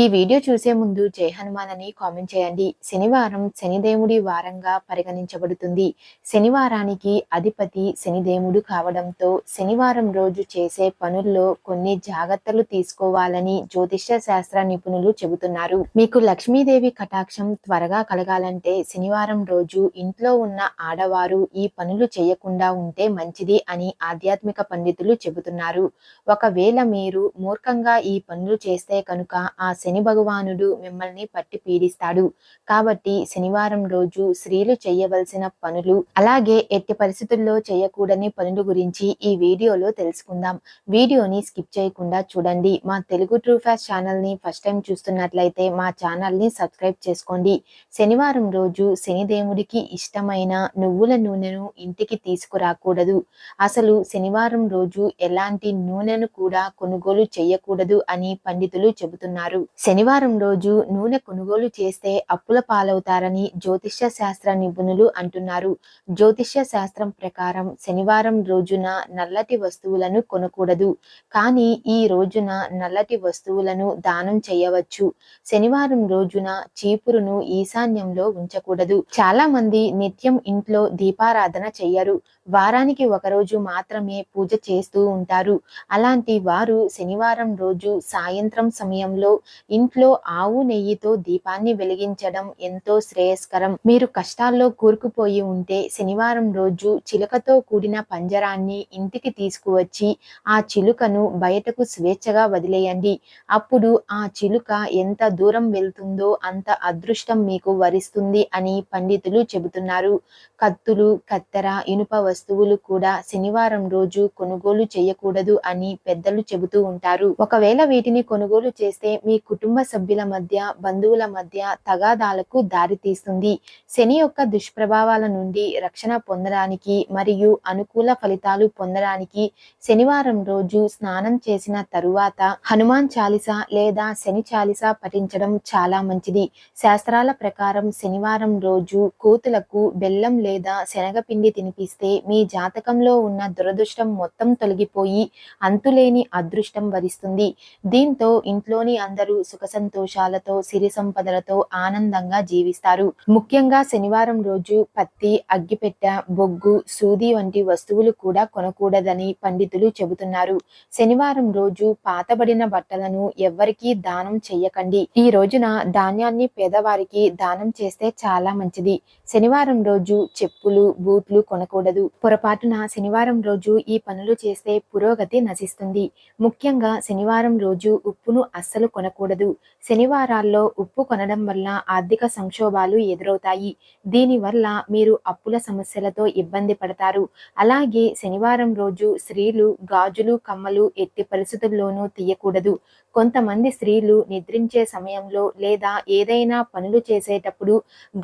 ఈ వీడియో చూసే ముందు జై హనుమాన్ అని కామెంట్ చేయండి. శనివారం శనిదేవుడి వారంగా పరిగణించబడుతుంది. శనివారానికి అధిపతి శనిదేవుడు కావడంతో శనివారం రోజు చేసే పనుల్లో కొన్ని జాగ్రత్తలు తీసుకోవాలని జ్యోతిష్య శాస్త్ర నిపుణులు చెబుతున్నారు. మీకు లక్ష్మీదేవి కటాక్షం త్వరగా కలగాలంటే శనివారం రోజు ఇంట్లో ఉన్న ఆడవారు ఈ పనులు చేయకుండా ఉంటే మంచిది అని ఆధ్యాత్మిక పండితులు చెబుతున్నారు. ఒకవేళ మీరు మూర్ఖంగా ఈ పనులు చేస్తే కనుక ఆ శని భగవానుడు మిమ్మల్ని పట్టి పీడిస్తాడు. కాబట్టి శనివారం రోజు స్త్రీలు చేయవలసిన పనులు అలాగే ఎట్టి పరిస్థితుల్లో చేయకూడని పనుల గురించి ఈ వీడియోలో తెలుసుకుందాం. వీడియోని స్కిప్ చేయకుండా చూడండి. మా తెలుగు ట్రూ ఫ్యాస్ట్ ఛానల్ని ఫస్ట్ టైం చూస్తున్నట్లయితే మా ఛానల్ని సబ్స్క్రైబ్ చేసుకోండి. శనివారం రోజు శనిదేవుడికి ఇష్టమైన నువ్వుల నూనెను ఇంటికి తీసుకురాకూడదు. అసలు శనివారం రోజు ఎలాంటి నూనెను కూడా కొనుగోలు చేయకూడదు అని పండితులు చెబుతున్నారు. శనివారం రోజు నూనె కొనుగోలు చేస్తే అప్పుల పాలవుతారని జ్యోతిష్య శాస్త్ర నిపుణులు అంటున్నారు. జ్యోతిష్య శాస్త్రం ప్రకారం శనివారం రోజున నల్లటి వస్తువులను కొనకూడదు. కానీ ఈ రోజున నల్లటి వస్తువులను దానం చేయవచ్చు. శనివారం రోజున చీపురును ఈశాన్యంలో ఉంచకూడదు. చాలా మంది నిత్యం ఇంట్లో దీపారాధన చెయ్యరు. వారానికి ఒకరోజు మాత్రమే పూజ చేస్తూ ఉంటారు. అలాంటి వారు శనివారం రోజు సాయంత్రం సమయంలో ఇంట్లో ఆవు నెయ్యితో దీపాన్ని వెలిగించడం ఎంతో శ్రేయస్కరం. మీరు కష్టాల్లో కూరుకుపోయి ఉంటే శనివారం రోజు చిలుకతో కూడిన పంజరాన్ని ఇంటికి తీసుకువచ్చి ఆ చిలుకను బయటకు స్వేచ్ఛగా వదిలేయండి. అప్పుడు ఆ చిలుక ఎంత దూరం వెళ్తుందో అంత అదృష్టం మీకు వరిస్తుంది అని పండితులు చెబుతున్నారు. కత్తులు కత్తెర ఇనుప వస్తువులు కూడా శనివారం రోజు కొనుగోలు చేయకూడదు అని పెద్దలు చెబుతూ ఉంటారు. ఒకవేళ వీటిని కొనుగోలు చేస్తే మీ కుటుంబ సభ్యుల మధ్య బంధువుల మధ్య తగాదాలకు దారితీస్తుంది శని యొక్క దుష్ప్రభావాల నుండి రక్షణ పొందడానికి మరియు అనుకూల ఫలితాలు పొందడానికి శనివారం రోజు స్నానం చేసిన తరువాత హనుమాన్ చాలిస లేదా శని చాలిస పఠించడం చాలా మంచిది. శాస్త్రాల ప్రకారం శనివారం రోజు కోతులకు బెల్లం లేదా శనగపిండి తినిపిస్తే మీ జాతకంలో ఉన్న దురదృష్టం మొత్తం తొలగిపోయి అంతులేని అదృష్టం వరిస్తుంది. దీంతో ఇంట్లోని అందరూ సుఖ సంతోషాలతో సిరి సంపదలతో ఆనందంగా జీవిస్తారు. ముఖ్యంగా శనివారం రోజు పత్తి అగ్గిపెట్ట బొగ్గు సూది వంటి వస్తువులు కూడా కొనకూడదని పండితులు చెబుతున్నారు. శనివారం రోజు పాతబడిన బట్టలను ఎవ్వరికీ దానం చెయ్యకండి. ఈ రోజున ధాన్యాన్ని పేదవారికి దానం చేస్తే చాలా మంచిది. శనివారం రోజు చెప్పులు బూట్లు కొనకూడదు. పొరపాటున శనివారం రోజు ఈ పనులు చేస్తే పురోగతి నశిస్తుంది. ముఖ్యంగా శనివారం రోజు ఉప్పును అస్సలు కొనకూడదు. శనివారాల్లో ఉప్పు కొనడం వల్ల ఆర్థిక సంక్షోభాలు ఎదురవుతాయి. దీనివల్ల మీరు అప్పుల సమస్యలతో ఇబ్బంది పడతారు. అలాగే శనివారం రోజు స్త్రీలు గాజులు కమ్మలు ఎట్టి పరిస్థితుల్లోనూ తీయకూడదు. కొంతమంది స్త్రీలు నిద్రించే సమయంలో లేదా ఏదైనా పనులు చేసేటప్పుడు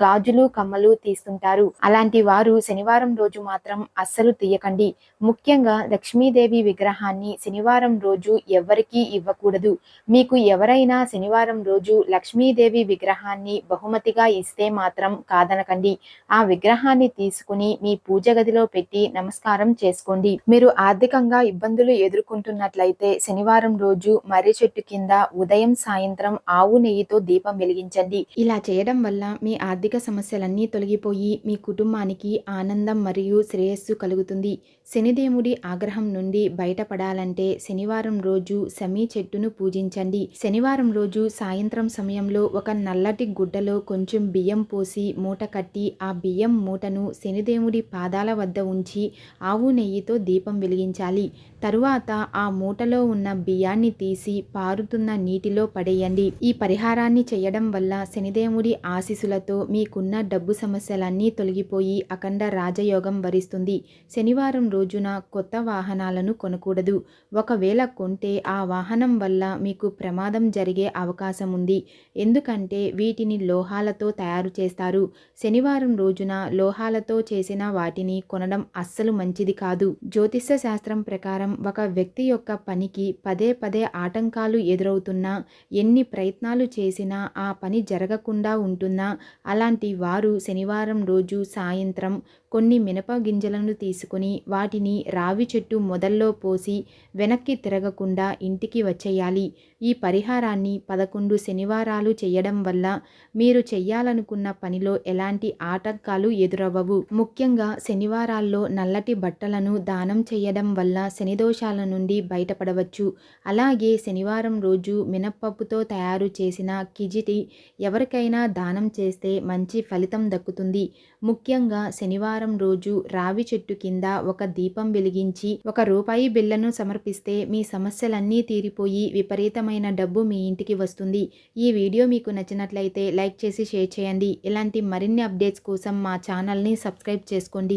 గాజులు కమ్మలు తీస్తుంటారు. అలాంటి వారు శనివారం రోజు మాత్రం అస్సలు తీయకండి. ముఖ్యంగా లక్ష్మీదేవి విగ్రహాన్ని శనివారం రోజు ఎవ్వరికీ ఇవ్వకూడదు. మీకు ఎవరైనా శనివారం రోజు లక్ష్మీదేవి విగ్రహాన్ని బహుమతిగా ఇస్తే మాత్రం కాదనకండి. ఆ విగ్రహాన్ని తీసుకుని మీ పూజ గదిలో పెట్టి నమస్కారం చేసుకోండి. మీరు ఆర్థికంగా ఇబ్బందులు ఎదుర్కొంటున్నట్లయితే శనివారం రోజు మర్రి చెట్టు కింద ఉదయం సాయంత్రం ఆవు నెయ్యితో దీపం వెలిగించండి. ఇలా చేయడం వల్ల మీ ఆర్థిక సమస్యలన్నీ తొలగిపోయి మీ కుటుంబానికి ఆనందం మరియు శ్రీ శ్రేయస్సు కలుగుతుంది. శనిదేవుడి ఆగ్రహం నుండి బయటపడాలంటే శనివారం రోజు సమీ చెట్టును పూజించండి. శనివారం రోజు సాయంత్రం సమయంలో ఒక నల్లటి గుడ్డలో కొంచెం బియ్యం పోసి మూట కట్టి ఆ బియ్యం మూటను శనిదేవుడి పాదాల వద్ద ఉంచి ఆవు నెయ్యితో దీపం వెలిగించాలి. తరువాత ఆ మూటలో ఉన్న బియ్యాన్ని తీసి పారుతున్న నీటిలో పడేయండి. ఈ పరిహారాన్ని చేయడం వల్ల శనిదేవుడి ఆశీసులతో మీకున్న డబ్బు సమస్యలన్నీ తొలగిపోయి అఖండ రాజయోగం వరిస్తుంది. శనివారం రోజున కొత్త వాహనాలను కొనకూడదు. ఒకవేళ కొంటే ఆ వాహనం వల్ల మీకు ప్రమాదం జరిగే అవకాశం ఉంది. ఎందుకంటే వీటిని లోహాలతో తయారు చేస్తారు. శనివారం రోజున లోహాలతో చేసిన వాటిని కొనడం అస్సలు మంచిది కాదు. జ్యోతిష్య శాస్త్రం ప్రకారం ఒక వ్యక్తి యొక్క పనికి పదే పదే ఆటంకాలు ఎదురవుతున్నా ఎన్ని ప్రయత్నాలు చేసినా ఆ పని జరగకుండా ఉంటున్నా అలాంటి వారు శనివారం రోజు సాయంత్రం కొన్ని మినప గింజలను తీసుకుని వాటిని రావి చెట్టు మొదల్లో పోసి వెనక్కి తిరగకుండా ఇంటికి వచ్చేయాలి. ఈ పరిహారాన్ని పదకొండు శనివారాలు చేయడం వల్ల మీరు చెయ్యాలనుకున్న పనిలో ఎలాంటి ఆటంకాలు ఎదురవ్వవు. ముఖ్యంగా శనివారాల్లో నల్లటి బట్టలను దానం చేయడం వల్ల శనిదోషాల నుండి బయటపడవచ్చు. అలాగే శనివారం రోజు మినప్పప్పుతో తయారు చేసిన కిజిటి ఎవరికైనా దానం చేస్తే మంచి ఫలితం దక్కుతుంది. ముఖ్యంగా శనివారం రోజు రావి చెట్టు కింద ఒక దీపం వెలిగించి ఒక రూపాయి బిల్లను సమర్పిస్తే మీ సమస్యలన్నీ తీరిపోయి విపరీతమైన డబ్బు మీ ఇంటికి వస్తుంది. ఈ వీడియో మీకు నచ్చినట్లయితే లైక్ చేసి షేర్ చేయండి. ఇలాంటి మరిన్ని అప్డేట్స్ కోసం మా ఛానల్ని సబ్స్క్రైబ్ చేసుకోండి.